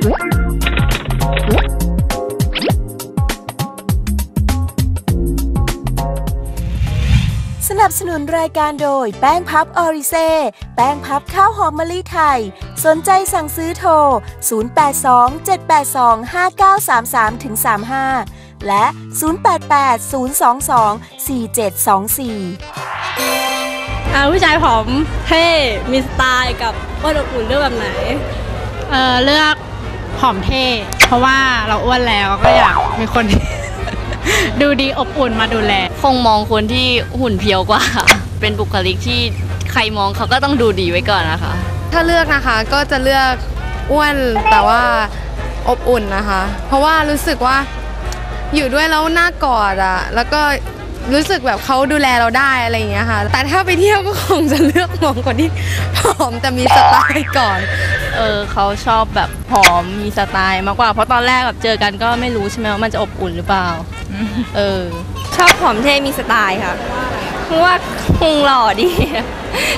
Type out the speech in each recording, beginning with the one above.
สนับสนุนรายการโดยแป้งพับออริเซ แป้งพับข้าวหอมมะลิไทย สนใจสั่งซื้อโทร 0827825933-35 และ 0880224724 อ่าผู้ชายผอมเท่มีสไตล์กับอ้วนอบอุ่นเลือกแบบไหน เออเลือก ผอมเท่ เพราะว่าเราอ้วนแล้วก็อยากมีคนที่ดูดีอบอุ่นมาดูแล คงมองคนที่หุ่นเพียวกว่า เป็นบุคลิกที่ใครมองเขาก็ต้องดูดีไว้ก่อนนะคะ ถ้าเลือกนะคะก็จะเลือกอ้วนแต่ว่าอบอุ่นนะคะ เพราะว่ารู้สึกว่าอยู่ด้วยแล้วน่ากอดอะแล้วก็ รู้สึกแบบเขาดูแลเราได้อะไรอย่างเงี้ยค่ะ แต่ถ้าไปเที่ยวก็คงจะเลือกมองคนที่ผอมแต่มีสไตล์ก่อน เออเขาชอบแบบผอมมีสไตล์มากกว่า เพราะตอนแรกแบบเจอกันก็ไม่รู้ใช่ไหมว่ามันจะอบอุ่นหรือเปล่า เออ ชอบผอมเท่มีสไตล์ค่ะเพราะว่าคงหล่อดี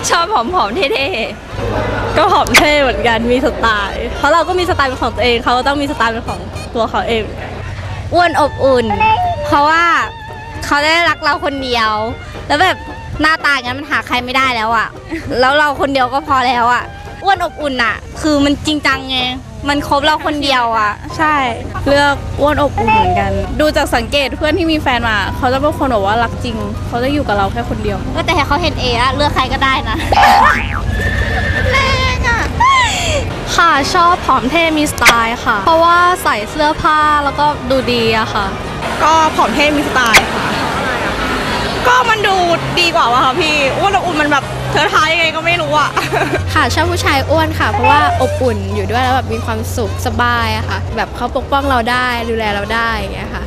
ชอบผอมๆเท่ๆก็ผอมเท่เหมือนกันมีสไตล์ เพราะเราก็มีสไตล์เป็นของตัวเองเขาก็ต้องมีสไตล์เป็นของตัวเขาเองอ้วนอบอุ่น เพราะว่า เขาได้รักเราคนเดียว แล้วแบบหน้าตาอย่างนั้นมันหาใครไม่ได้แล้วอะแล้วเราคนเดียวก็พอแล้วอะอ้วนอบอุ่นอะคือมันจริงจังไงมันครบเราคนเดียวอะใช่ เลือกอ้วนอบอุ่นเหมือนกัน ดูจากสังเกตเพื่อนที่มีแฟนมาเขาจะเป็นคนบอกว่ารักจริง เขาจะอยู่กับเราแค่คนเดียว ก็แต่ให้เขาเห็นเอะเลือกใครก็ได้นะค่ะชอบผอมเท่มีสไตล์ค่ะ เพราะว่าใส่เสื้อผ้าแล้วก็ดูดีอะค่ะ ก็ผอมเท่มีสไตล์ค่ะ ก็มันดูดีกว่าวะค่ะพี่อ้วนอบอุ่นมันแบบเธอท้ายยังไงก็ไม่รู้อะค่ะชอบผู้ชายอ้วนค่ะ เพราะว่าอบอุ่นอยู่ด้วยแล้วแบบมีความสุขสบายอะค่ะ แบบเขาปกป้องเราได้ดูแลเราได้อย่างเงี้ยค่ะ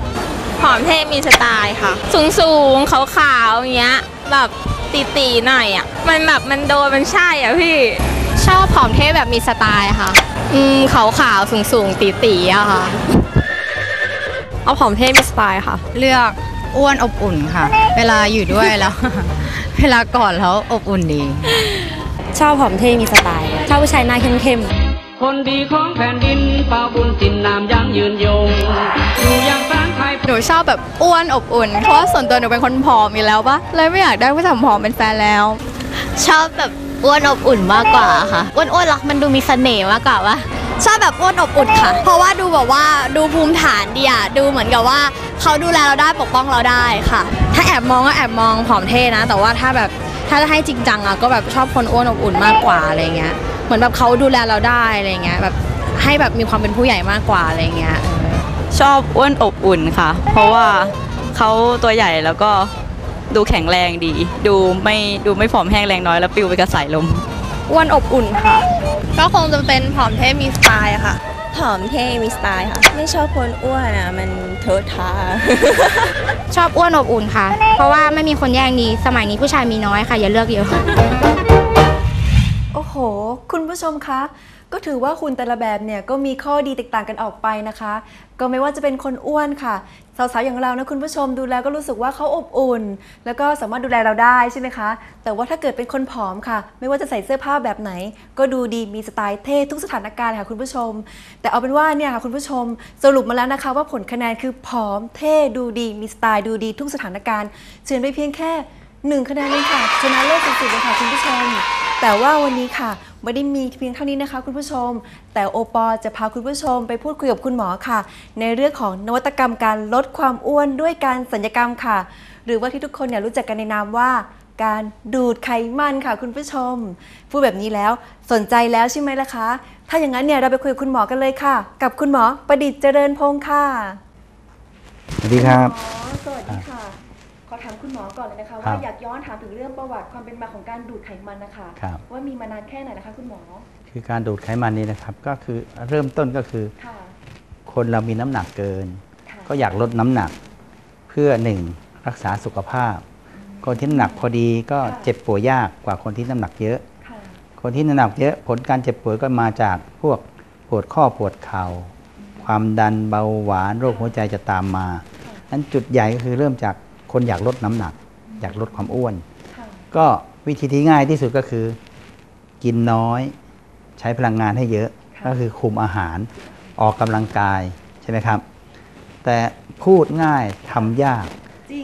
ผอมเท่มีสไตล์ค่ะ สูงสูงขาวขาวๆอย่างเงี้ยแบบตีตีๆหน่อยอะมันแบบมันโดนมันใช่อะพี่ ชอบผอมเท่แบบมีสไตล์ค่ะ อืมขาวขาวสูงสูงตีตีอะค่ะ เอาผอมเท่มีสไตล์ค่ะ เลือก อ้วนอบอุ่นค่ะ เวลาอยู่ด้วยแล้ว เวลากอดแล้วอบอุ่นดี ชอบผอมเท่มีสไตล์ชอบผู้ชายหน้าเข้มคนดีของแผ่นดินเป่าบุญตินนามยังยืนยงอยู่อย่างสร้างไทยหนูชอบแบบอ้วนอบอุ่น เพราะว่าส่วนตัวหนูเป็นคนผอมอยู่แล้วปะเลยไม่อยากได้ผู้ชายผอมเป็นแฟนแล้ว ชอบแบบอ้วนอบอุ่นมากกว่าค่ะอ้วนๆหรอกมันดูมีเสน่ห์มากกว่าวะ ชอบแบบอ้วนอบอุ่นค่ะ เพราะว่าดูแบบว่าดูภูมิฐานดีอะดูเหมือนกับว่าเขาดูแลเราได้ปกป้องเราได้ค่ะ ถ้าแอบมองก็แอบมองผอมเท่นะ แต่ว่าถ้าแบบถ้าจะให้จริงจังอะก็แบบชอบคนอ้วนอบอุ่นมากกว่าอะไรเงี้ย เหมือนแบบเขาดูแลเราได้อะไรเงี้ยแบบให้แบบมีความเป็นผู้ใหญ่มากกว่าอะไรเงี้ยชอบอ้วนอบอุ่นค่ะ เพราะว่าเขาตัวใหญ่แล้วก็ดูแข็งแรงดี ดูไม่ดูไม่ผอมแห้งแรงน้อยแล้วปิวไปกับสายลม อ้วนอบอุ่นค่ะ ก็คงจะเป็นผอมเท่มีสไตล์ค่ะๆผอมเท่มีสไตล์ค่ะ ไม่ชอบคนอ้วนอะ มันเทอะทา ชอบอ้วนอบอุ่นค่ะ เพราะว่าไม่มีคนแย่งดี สมัยนี้ผู้ชายมีน้อยค่ะ อย่าเลือกเยอะโอ้โห คุณผู้ชมคะ ก็ถือว่าหุ่นแต่ละแบบเนี่ยก็มีข้อดีแตกต่างกันออกไปนะคะ ก็ไม่ว่าจะเป็นคนอ้วนค่ะ สาวๆอย่างเรานะคุณผู้ชมดูแลก็รู้สึกว่าเขาอบอุ่น แล้วก็สามารถดูแลเราได้ใช่ไหมคะ แต่ว่าถ้าเกิดเป็นคนผอมค่ะ ไม่ว่าจะใส่เสื้อผ้าแบบไหน ก็ดูดีมีสไตล์เท่ทุกสถานการณ์ค่ะคุณผู้ชม แต่เอาเป็นว่าเนี่ยค่ะคุณผู้ชมสรุปมาแล้วนะคะ ว่าผลคะแนนคือผอมเท่ดูดีมีสไตล์ดูดีทุกสถานการณ์เฉือนไปเพียงแค่หนึ่งคะแนนเองค่ะชนะเลิศสุดๆเลยค่ะคุณผู้ชม แต่ว่าวันนี้ค่ะไม่ได้มีเพียงเท่านี้นะคะคุณผู้ชม แต่โอปอจะพาคุณผู้ชมไปพูดคุยกับคุณหมอค่ะ ในเรื่องของนวัตกรรมการลดความอ้วนด้วยการสัญญกรรมค่ะ หรือว่าที่ทุกคนเนี่ยรู้จักกันในนามว่า การดูดไขมันค่ะ คุณผู้ชม พูดแบบนี้แล้วสนใจแล้วใช่ไหมล่ะคะ ถ้าอย่างนั้นเนี่ยเราไปคุยกับคุณหมอกันเลยค่ะ กับคุณหมอประดิษฐ์เจริญพงศ์ค่ะสวัสดีครับ หมอสวัสดีค่ะข อถามคุณหมอก่อนเลยนะคะครัว่าบอยากย้อนถามถึงเรื่องประวัติความเป็นมาของการดูดไขมันนะคะครับว่ามีมานานแค่ไหนนะคะ คุณหมอ คือการดูดไขมันนี้นะครับ ก็คือเริ่มต้นก็คือ ค่ะคนเรามีน้ำหนักเกิน ค่ะก็อยากลดน้ำหนัก เพื่อหนึ่งรักษาสุขภาพคนที่น้ำหนักพอดีก็เจ็บป่วยยากกว่าคนที่น้ำหนักเยอะ ค่ะคนที่น้ำหนักเยอะผลการเจ็บป่วยก็มาจากพวกปวดข้อปวดเข่า ความดันเบาหวานโรคหัวใจจะตามมานั้นจุดใหญ่ก็คือเริ่มจาก คนอยากลดน้ำหนัก อยากลดความอ้วนค่ะก็วิธีที่ง่ายที่สุดก็คือ กินน้อย ใช้พลังงานให้เยอะก็คือคุมอาหารออกกำลังกายใช่ไหมครับ แต่พูดง่ายทำยาก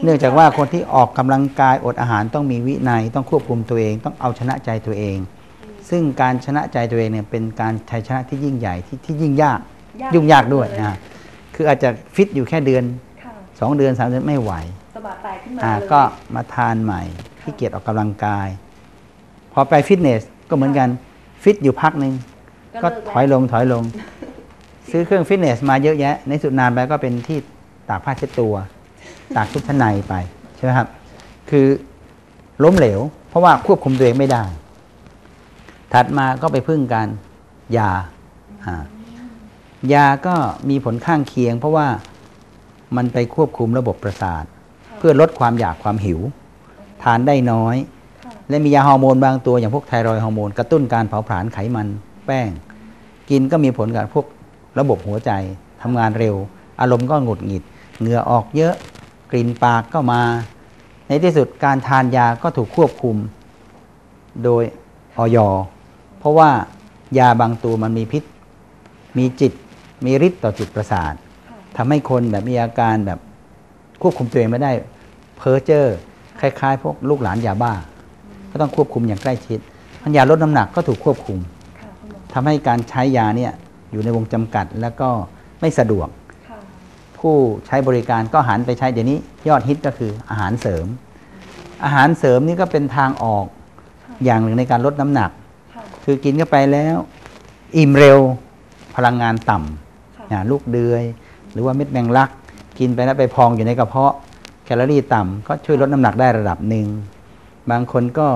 เนื่องจากว่าคนที่ออกกำลังกายอดอาหารต้องมีวินัยต้องควบคุมตัวเอง ต้องเอาชนะใจตัวเอง ซึ่งการชนะใจตัวเองเนี่ยเป็นการชัยชนะที่ยิ่งใหญ่ที่ที่ยิ่งยากยากยุ่งยากด้วยเลยนะคืออาจจะฟิตอยู่แค่เดือนค่ะสองเดือนสามเดือนไม่ไหว สะบัดแตกขึ้นมาอ่าเลยก็มาทานใหม่ที่เกียจออกกำลังกาย พอไปฟิตเนสก็เหมือนกันฟิตอยู่พักหนึ่งก็เลิถอยลงถอยลง ซื้อเครื่องฟิตเนสมาเยอะแยะ ในสุดนานไปก็เป็นที่ตากผ้าเช็ดตัว ตากชุดชั้นในไปใช่ไหมครับ คือล้มเหลว เพราะว่าควบคุมตัวเองไม่ได้ ถัดมาก็ไปพึ่งการยาอ่ายาก็มีผลข้างเคียง เพราะว่ามันไปควบคุมระบบประสาท พื่อลดความอยากความหิว ทานได้น้อย และมียาฮอร์โมนบางตัวอย่างพวกไทรอยด์ฮอร์โมนกระตุ้นการเผาผลาญไขมัน แป้ง กินก็มีผลกับพวกระบบหัวใจทำงานเร็ว อารมณ์ก็หงุดหงิด เหงื่อออกเยอะกลิ่นปากก็มา ในที่สุดการทานยาก็ถูกควบคุม โดยออยเพราะว่ายาบางตัวมันมีพิษ มีจิต มีฤทธิ์ต่อจิตประสาททำให้คนแบบมีอาการแบบควบคุมตัวเองไม่ได้ เพ้อเจ้อคล้ายๆ พวกลูกหลานยาบ้า ก็ต้องควบคุมอย่างใกล้ชิดพันยาลดน้ำหนักก็ถูกควบคุมทำให้การใช้ยาเนี่ยอยู่ในวงจำกัดแล้วก็ไม่สะดวก ผู้ใช้บริการก็หันไปใช้เดี๋ยวนี้ยอดฮิตก็คืออาหารเสริม อาหารเสริมนี่ก็เป็นทางออกอย่างหนึ่งในการลดน้ำหนัก คือกินเข้าไปแล้ว อิ่มเร็วพลังงานต่ำลูกเดือย หรือว่าเม็ดแมงลัก กินไปแล้วไปพองอยู่ในกระเพาะ ลอรี่ต่ำก็ช่วยลดน้ำหนักได้ระดับหนึ่ง บางคนก็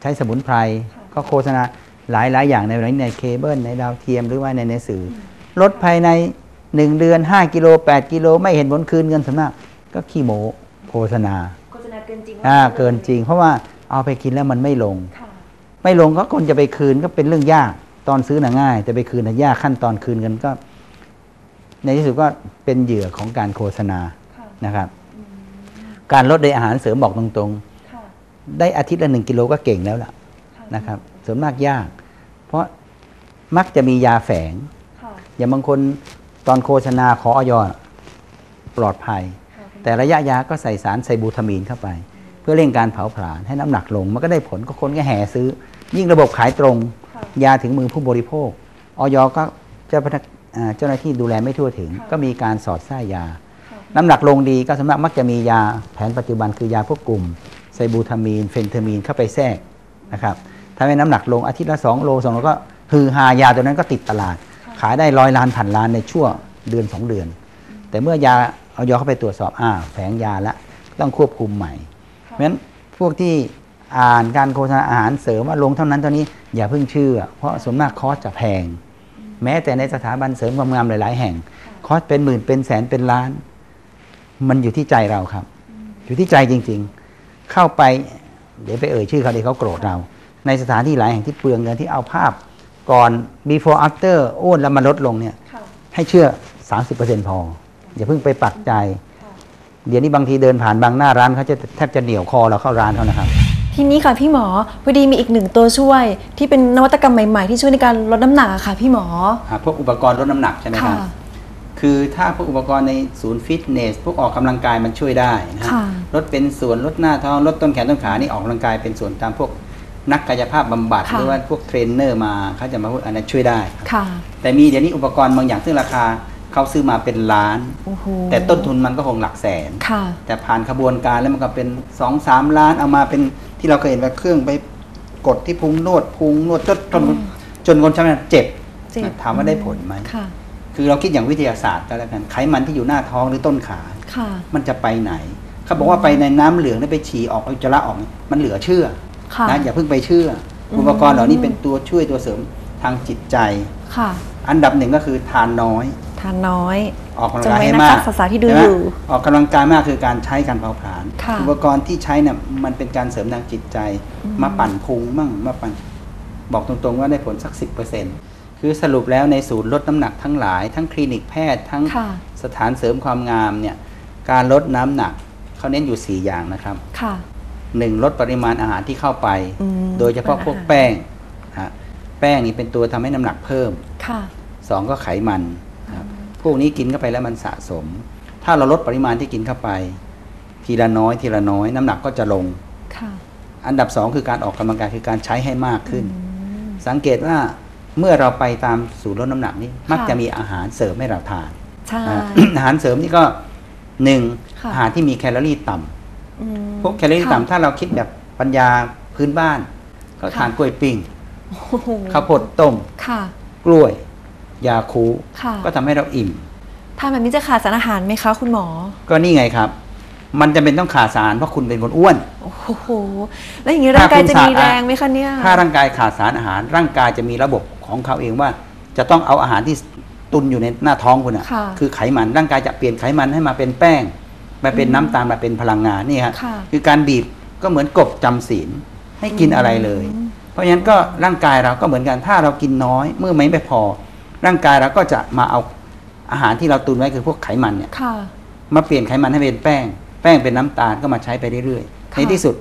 ใช้สมุนไพรก็โฆษณาหลายหลายอย่างในในเคเบิลในดาวเทียมหรือว่าในหนังสือลดภายใน 1 เดือน 5 กิโล 8 กิโล ไม่เห็นผลคืนเงินสำนักก็ขี้โมโฆษณาโฆษณาเกินจริงอ่าเกินจริง เพราะว่าเอาไปกินแล้วมันไม่ลงค่ะไม่ลงก็คนจะไปคืนก็เป็นเรื่องยากตอนซื้อน่ะง่าย แต่ไปคืนน่ะยากขั้นตอนคืนเงินก็ ในที่สุดก็เป็นเหยื่อของการโฆษณาค่ะนะครับ การลดโดยอาหารเสริมบอกตรงค่ะๆได้อาทิตย์ละหนึ่งกิโลก็เก่งแล้วล่ะค่ะนะครับส่วนมากยาก เพราะมักจะมียาแฝงค่ะอย่างบางคนตอนโฆษณาขอออยปลอดภัยค่ะแต่ระยะยาก็ใส่สารไซบูทามีนเข้าไป เพื่อเร่งการเผาผลาญให้น้ำหนักลง มันก็ได้ผลก็คนก็แห่ซื้อ ยิ่งระบบขายตรงค่ะยาถึงมือผู้บริโภคออยก็เจ้าพนักอ่าเจ้าหน้าที่ดูแลไม่ทั่วถึงค่ะก็มีการสอดไส้ยาค่ะ น้ำหนักลงดีก็สำหรับมักจะมียาแผนปัจจุบันคือยาพวกกลุ่มไซบูทามีน เฟนเทอร์มีนเข้าไปแทรกนะครับทำให้น้ำหนักลงอาทิตย์ละ 2 โล2โลก็ฮือฮายาตัวนั้นก็ติดตลาด ขายได้ร้อยล้านพันล้านในช่วงเดือน 2 เดือน แต่เมื่อยาเอายอเข้าไปตรวจสอบอ่าแฝงยาละต้องควบคุมใหม่ เพราะฉะนั้นพวกที่อ่านการโฆษณาอาหารเสริมว่าลงเท่านั้นเท่านี้อย่าเพิ่งเชื่อ เพราะส่วนมากคอสจะแพง แม้แต่ในสถาบันเสริมความงามหลาย ๆ แห่ง คอสเป็นหมื่นเป็นแสนเป็นล้าน มันอยู่ที่ใจเราครับ อยู่ที่ใจจริง ๆ เข้าไป เดี๋ยวไปเอ่ยชื่อเขาเดี๋ยวเขาโกรธเรา ในสถานที่หลายแห่งที่เปลืองเงินที่เอาภาพก่อน before after อ้วนแล้วมันลดลงเนี่ยค่ะให้เชื่อ 30%พอ อย่าเพิ่งไปปักใจ เดี๋ยวนี้บางทีเดินผ่านบางหน้าร้านเขาจะแทบจะเหนียวคอเราเข้าร้านเขานะครับ ทีนี้ค่ะพี่หมอพอดีมีอีกหนึ่งตัวช่วย ที่เป็นนวัตกรรมใหม่ ๆ ที่ช่วยในการลดน้ำหนักอะค่ะพี่หมออ่าพวกอุปกรณ์ลดน้ำหนักใช่ไหมครับ ค่ะคือถ้าพวกอุปกรณ์ในศูนย์ฟิตเนส พวกออกกำลังกายมันช่วยได้นะฮะค่ะลดเป็นส่วนลดหน้าท้องลดต้นแขนต้นขานี่ออกกำลังกายเป็นส่วนตามพวกนักกายภาพบำบัดค่ะหรือว่าพวกเทรนเนอร์มาเขาจะมาพูดอันนั้นช่วยได้ครับค่ะ แต่มีเดี๋ยวนี้อุปกรณ์บางอย่างซึ่งราคาเขาซื้อมาเป็นล้านโอ้โหแต่ต้นทุนมันก็คงหลักแสนค่ะแต่ผ่านขบวนการแล้วมันก็เป็นสองสามล้านเอามาเป็นที่เราเคยเห็นว่าเครื่องไปกดที่พุงนวดพุงนวดจนจนจนคนใช้งานเจ็บเจ็บถามว่าได้ผลไหม ค่ะคือเราคิดอย่างวิทยาศาสตร์ก็แล้วกันไขมันที่อยู่หน้าท้องหรือต้นขาค่ะมันจะไปไหน เขาบอกว่าไปในน้ำเหลืองแล้วไปฉี่ออกอุจจาระออก มันเหลือเชื่อค่ะนะอย่าเพิ่งไปเชื่ออมอุปกรณ์เหล่านี้เป็นตัวช่วยตัวเสริมทางจิตใจค่ะ อันดับหนึ่งก็คือทานน้อย ทานน้อย ออกกำลังจำกายไว้ให้นะมากคะสาวๆที่ดูใช่ไหมอยู่ออกกำลังกายมากคือการใช้การเผาผลาญค่ะอุปกรณ์ที่ใช้เนี่ยมันเป็นการเสริมทางจิตใจ มาปั่นพุงมั่งมาปั่นบอกตรงๆว่าได้ผลสักสิบเปอร์เซ็น คือสรุปแล้วในศูนย์ลดน้ำหนักทั้งหลาย ทั้งคลินิกแพทย์ทั้งค่ะสถานเสริมความงามเนี่ยการลดน้ำหนักเขาเน้นอยู่ 4 อย่างนะครับค่ะหนึ่งลดปริมาณอาหารที่เข้าไปอืมโดยเฉพาะพวกอาหารแป้งฮะแป้งนี่เป็นตัวทำให้น้ำหนักเพิ่มค่ะสองก็ไขมันครับพวกนี้กินเข้าไปแล้วมันสะสม ถ้าเราลดปริมาณที่กินเข้าไป ทีละน้อย ทีละน้อย น้ำหนักก็จะลงค่ะอันดับสองคือการออกกำลังกายคือการใช้ให้มากขึ้น สังเกตว่า เมื่อเราไปตามศูนย์ลดน้ำหนักนี่มักจะมีอาหารเสริมให้เราทานใช่อ่าอาหารเสริมนี่ก็หนึ่งค่ะอาหารที่มีแคลอรี่ต่ำอืมพวกแคลอรี่ค่ะต่ำถ้าเราคิดแบบปัญญาพื้นบ้าน ก็ทานค่ะกล้วยปิ้งโอ้โหข้าวโพดต้มค่ะกล้วย ยาคูค่ะก็ทำให้เราอิ่มทานแบบนี้จะขาดสารอาหารไหมคะคุณหมอ ก็นี่ไงครับ มันจะเป็นต้องขาดสารเพราะคุณเป็นคนอ้วน โอ้โห แล้วอย่างนี้ร่างกายจะมีแรงไหมคะเนี่ย ถ้าร่างกายขาดสารอาหาร ร่างกายจะมีระบบ ของเขาเองว่า จะต้องเอาอาหารที่ตุนอยู่ในหน้าท้องคุณอะค่ะคือไขมันร่างกายจะเปลี่ยนไขมันให้มาเป็นแป้ง มาเป็นน้ำตาลมาเป็นพลังงานนี่ฮะค่ะคือการบีบก็เหมือนกบจำศีลให้กินอะไรเลย เพราะฉะนั้นก็ร่างกายเราก็เหมือนกันถ้าเรากินน้อยเมื่อไม่ไม่พอ ร่างกายเราก็จะมาเอาอาหารที่เราตุนไว้คือพวกไขมันเนี่ยค่ะมาเปลี่ยนไขมันให้เป็นแป้ง แป้งเป็นน้ำตาลก็มาใช้ไปเรื่อยๆค่ะในที่สุด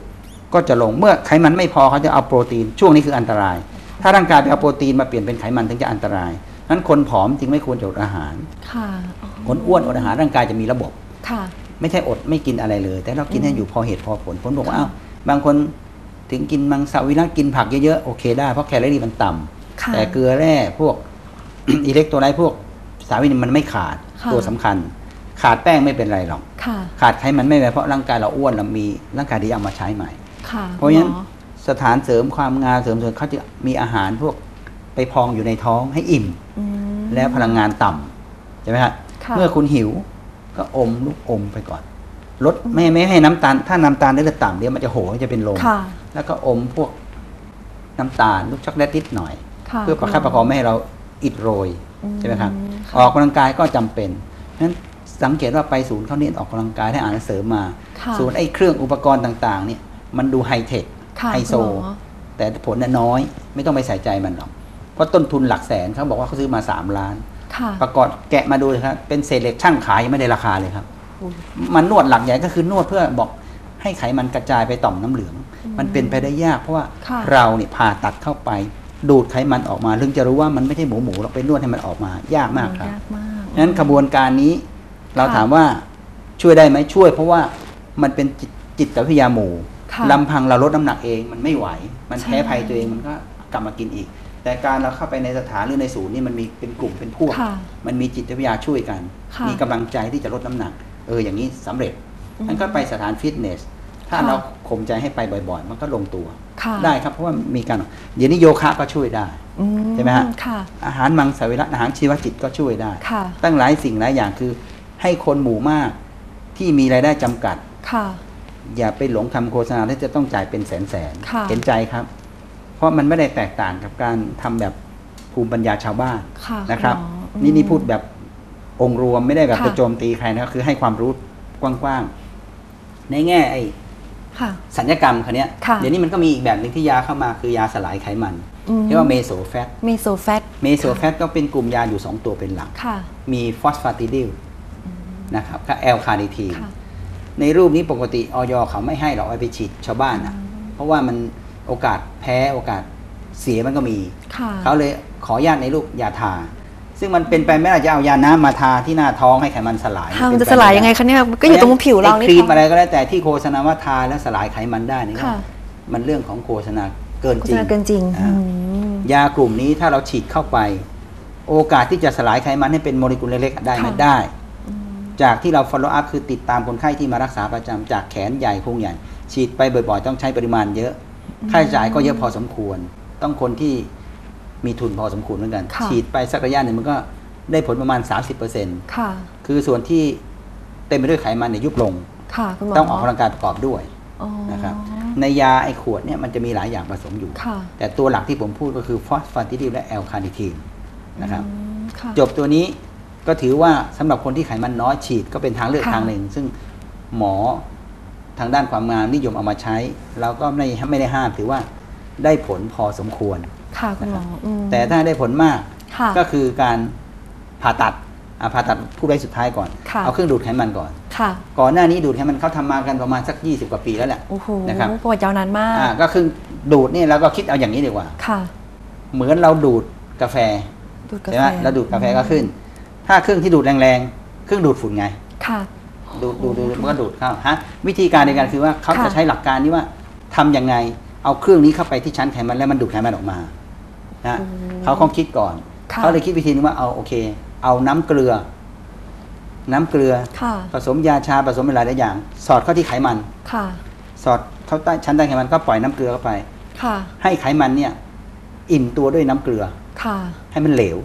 ก็จะลงเมื่อไขมันไม่พอเขาจะเอาโปรตีน ช่วงนี้คืออันตราย ถ้าร่างกายไปเอาโปรตีนมาเปลี่ยนเป็นไขมันถึงจะอันตรายนั้นคนผอมจึงไม่ควรจะอดอาหารค่ะอ๋อคนอ้วนอดอาหารร่างกายจะมีระบบค่ะ ไม่ใช่อดไม่กินอะไรเลย แต่เรากินให้อยู่พอเหตุพอผลผลบอกว่าค่ะอ้าวบางคนถึงกินมังสวิรัตกินผักเยอะๆโอเคได้เพราะแคลอรี่มันต่ำค่ะแต่เกลือแร่พวกอิเล็กโทรไลต์พวกสารวิตามินมันไม่ขาดค่ะตัวสำคัญ ขาดแป้งไม่เป็นไรหรอกค่ะขาดไขมันไม่เป็นไรเพราะร่างกายเราอ้วนเรามีร่างกายที่เอามาใช้ใหม่ค่ะเพราะฉะนั้นคุณหมอ สถานเสริมความงามเสริมสวยเขาจะมีอาหารพวกไปพองอยู่ในท้องให้อิ่มอืมแล้วพลังงานต่ำใช่ไหมฮะค่ะเมื่อคุณหิวก็อมลูกอมไปก่อนลดไม่ไม่ให้น้ำตาล ถ้าน้ำตาลได้ระดับต่ำเดี๋ยวมันจะโหยจะเป็นลมค่ะแล้วก็อมพวกน้ำตาลลูกช็อกโกแลตนิดหน่อยค่ะเพื่อประคับประคองไม่ให้เราอิดโรยอืมใช่ไหมครับค่ะออกกำลังกายก็จำเป็นนั้นสังเกตว่าไปศูนย์เขาเน้นออกกำลังกายให้อ่านหนังสือมาค่ะส่วนไอ้เครื่องอุปกรณ์ต่าง ๆ เนี่ยมันดูไฮเทคค่ะ ไฮโซคุณหมอแต่ผลน่ะน้อยไม่ต้องไปใส่ใจมันหรอกเพราะต้นทุนหลักแสนเขาบอกว่าเขาซื้อมา 3 ล้านค่ะประกอบแกะมาดูเลยครับเป็นเศษเหล็กช่างขายยังไม่ได้ราคาเลยครับ มันนวดหลักใหญ่ก็คือนวดเพื่อบอกให้ไขมันกระจายไปต่อมน้ำเหลือง มันเป็นไปได้ยากเพราะว่าค่ะเราเนี่ยผ่าตัดเข้าไป ดูดไขมันออกมาถึงจะรู้ว่ามันไม่ใช่หมูหมูเราไปนวดให้มันออกมา ยากมากครับยากมากงั้นกระบวนการนี้เราค่ะถามว่าช่วยได้ไหมช่วย เพราะว่ามันเป็นจิตจิตวิทยาหมู่ค่ะ ลำพังเราลดน้ำหนักเองมันไม่ไหว มันใช่แพ้ภัยตัวเองมันก็กลับมากินอีก แต่การเราเข้าไปในสถานหรือในศูนย์นี่มันมีเป็นกลุ่มเป็นพวกค่ะมันมีจิตวิทยาช่วยกันค่ะมีกำลังใจที่จะลดน้ำหนัก เอออย่างนี้สำเร็จอืมนั้นก็ไปสถานฟิตเนส ถ้าค่ะเราข่มใจให้ไปบ่อยๆ มันก็ลงตัวค่ะได้ครับเพราะว่ามีการเดี๋ยวนี้โยคะก็ช่วยได้อืใช่ไหมฮะค่ะอาหารมังสวิรัตอาหารชีวจิตก็ช่วยได้ค่ะตั้งหลายสิ่งหลายอย่างคือให้คนหมู่มากที่มีรายได้จำกัดค่ะ อย่าไปหลงทำโฆษณาที่จะต้องจ่ายเป็นแสนแสนๆค่ะเห็นใจครับ เพราะมันไม่ได้แตกต่างกับการทำแบบภูมิปัญญาชาวบ้านค่ะนะครับณหมออืมนี่นี่พูดแบบองค์รวมไม่ได้แบบค่ะจะโจมตีใครนะครับคือให้ความรู้กว้างๆในแง่ไอ้ค่ะสัญญกรรมคันนี้ยค่ะเดี๋ยวนี้มันก็มีอีกแบบหนึ่งที่ยาเข้ามาคือยาสลายไขมันอืมเรียกว่าเมโซแฟตเมโซแฟตเมโซแฟตก็เป็นกลุ่มยาอยู่ 2 ตัวเป็นหลักค่ะมีฟอสฟาติดิลนะครับกับแอลคาเนทีนค่ะ ในรูปนี้ปกติออยเขาไม่ให้เราเอาไปฉีดชาวบ้านอะ เพราะว่ามันโอกาสแพ้โอกาสเสียมันก็มีค่ะเขาเลยขออนุญาตในรูปยาทา ซึ่งมันเป็นไปไม่ได้จะเอายาน้ำมาทาที่หน้าท้องให้ไขมันสลายค่ะมันเป็จะปสลายม่ด้ยังไงคะเนี่ยก็อยู่ตรงผิวเราไอ้นี่ครีมค่ะอะไรก็แล้วแต่ที่โฆษณาว่าทาแล้วสลายไขมันได้นี่ก็ค่ะมันเรื่องของโฆษณาเกินโฆจษริงณาเกินจริงอ่าอืมยากลุ่มนี้ถ้าเราฉีดเข้าไป โอกาสที่จะสลายไขมันให้เป็นโมเลกุลเล็กๆได้ไหมค่ะได้ จากที่เรา follow up คือติดตามคนไข้ที่มารักษาประจำจากแขนใหญ่พุงใหญ่ ฉีดไปบ่อยๆ ต้องใช้ปริมาณเยอะ ค่าใช้จ่ายก็เยอะพอสมควร ต้องคนที่มีทุนพอสมควรเหมือนกันค่ะฉีดไปสักระยะหนึ่งมันก็ได้ผลประมาณ 30%ค่ะ คือส่วนที่เต็มไปด้วยไขมันเนี่ยยุบลงค่ะคุณหมอต้องออกกำลังกายประกอบด้วยอ๋อนะครับ ในยาไอขวดเนี่ยมันจะมีหลายอย่างผสมอยู่ค่ะแต่ตัวหลักที่ผมพูดก็คือฟอสฟาติดิลและแอลคาเนทีนนะครับอืมค่ะจบตัวนี้ ก็ถือว่าสำหรับคนที่ไขมันน้อยฉีดก็เป็นทางเลือกค่ะทางหนึ่ง ซึ่งหมอทางด้านความงามนิยมเอามาใช้เราก็ไม่ไม่ได้ห้ามถือว่าได้ผลพอสมควรค่ะคุณหมออืมแต่ถ้าได้ผลมากค่ะก็คือการผ่าตัดอะผ่าตัดผู้ไว้สุดท้ายก่อนค่ะเอาเครื่องดูดไขมันก่อนค่ะก่อนหน้านี้ดูดไขมันเขาทำมากันประมาณสัก 20 กว่าปีแล้วแหละโอ้โหนะครับประวัติยาวนานมากอ่าก็คือดูดนี่เราก็คิดเอาอย่างนี้ดีกว่าค่ะ เหมือนเราดูดกาแฟดูดกาใช่ไหมแฟแล้วดูดกาแฟก็ขึ้น ถ้าเครื่องที่ดูดแรงๆ เครื่องดูดฝุ่นไง ค่ะ ดูดดูดดูดมันก็ดูดเข้าฮะวิธีการในการคือว่าเขาค่ะจะใช้หลักการนี้ว่าทำยังไงเอาเครื่องนี้เข้าไปที่ชั้นไขมันแล้วมันดูดไขมันออกมานะเขาคงคิดก่อน ค่ะเขาเลยคิดวิธีนึงว่าเอาโอเค เอาน้ำเกลือ น้ำเกลือ ค่ะ ผสมยาชาผสมหลายๆอย่าง สอดเข้าที่ไขมัน ค่ะ สอดเข้าใต้ชั้นใต้ไขมันก็ปล่อยน้ำเกลือเข้าไป ค่ะ ให้ไขมันเนี่ย อิ่มตัวด้วยน้ำเกลือ ค่ะ ให้มันเหลว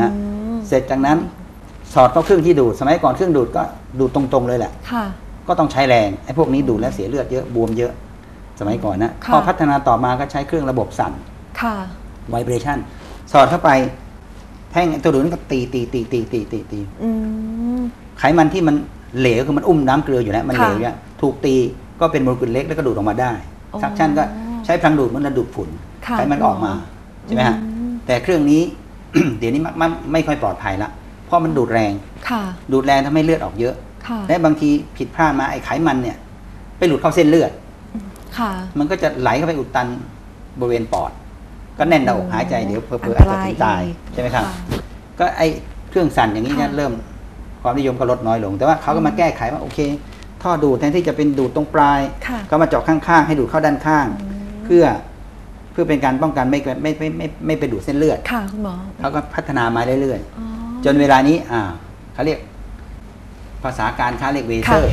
นะอืมเสร็จจากนั้นสอดเข้าเครื่องที่ดูด สมัยก่อนเครื่องดูดก็ดูดตรงๆเลยแหละค่ะ ก็ต้องใช้แรงไอ้พวกนี้ดูดแล้วเสียเลือดเยอะบวมเยอะ สมัยก่อนนะค่ะพอพัฒนาต่อมาก็ใช้เครื่องระบบสั่นค่ะไวเบรชั่นสอดเข้าไป แท่งตัวดูดนี่ก็ตีตีตีตีตีตีตีอืมไขมันที่มันเหลวคือมันอุ้มน้ำเกลืออยู่แล้วมันเหลค่ะวเนี่ยถูกตีก็เป็นโมเลกุลเล็กแล้วก็ดูดออกมาได้อ๋อซักชั่นก็ใช้พลังดูดเหมันระดูดฝุ่นค่ะไขมันออกมาใช่ไหมฮะอืมแต่เครื่องนี้ เดี๋ยวนี้ไม่ไม่ไม่ค่อยปลอดภัยละเพราะมันดูดแรงค่ะ ดูดแรงทำให้เลือดออกเยอะค่ะและบางทีผิดพลาดมาไอ้ไขมันเนี่ย ไปหลุดเข้าเส้นเลือดค่ะ มันก็จะไหลเข้าไปอุดตันบริเวณปอด ก็แน่นหน้าอกหายใจเดี๋ยวเพออัๆนอาจตจะรายถึงตายอีกใช่ไหมครับค่ะก็ไอ้เครื่องสั่นอย่างนี้เนี่ยค่ะเริ่มความนิยมก็ลดน้อยลง แต่ว่าเขาก็มาแก้ไขว่าโอเคท่อดูดแทนที่จะเป็นดูดตรงปลายค่ะก็มาเจาะข้างๆ ให้ดูดเข้าด้านข้าง เพื่อเพื่อเป็นการป้องกันไม่ไม่ไม่ไม่ไม่ไปดูดเส้นเลือดค่ะคุณหมอเขาก็พัฒนามาเรื่อยอ๋อๆจนเวลานี้อ่าเขาเรียกภาษาการค้าเรียกเวเซค่ะอร์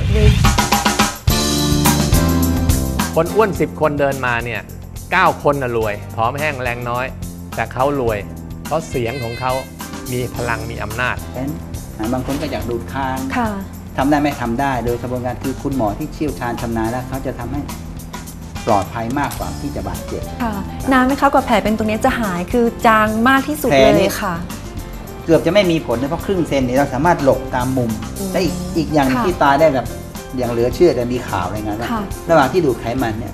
คนอ้วน 10 คนเดินมาเนี่ย9คนน่ะรวยผอมแห้งแรงน้อย แต่เขารวย เพราะเสียงของเขามีพลังมีอำนาจเพราะฉะนั้นอ่าบางคนก็อยากดูดคางค่ะทำได้ไหมทำได้ โดยกระบวนการคือคุณหมอที่เชี่ยวชาญชำนาญแล้วเขาจะทำให้ ปลอดภัยมากกว่าที่จะบาดเจ็บค่ะนานไหมคะกว่าแผลเป็นตรงนี้จะหายคือจางมากที่สุดแผลเลนี่ยค่ะ เกือบจะไม่มีผลนะเพราะครึ่งเซนเนี่ยเราสามารถหลบตามมุมอืมและอีกอีกอย่างหนึ่งค่ะที่ตายได้แบบอย่างเหลือเชื่อแต่มีข่าวรายงานว่าค่ะระหว่างที่ดูดไขมันเนี่ย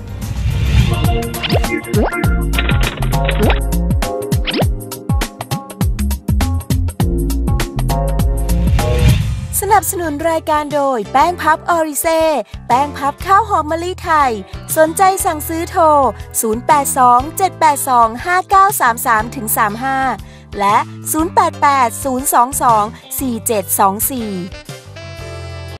สนับสนุนรายการโดยแป้งพับออริเซ แป้งพับข้าวหอมมะลิไทย สนใจสั่งซื้อโทร 0827825933-35 และ 0880224724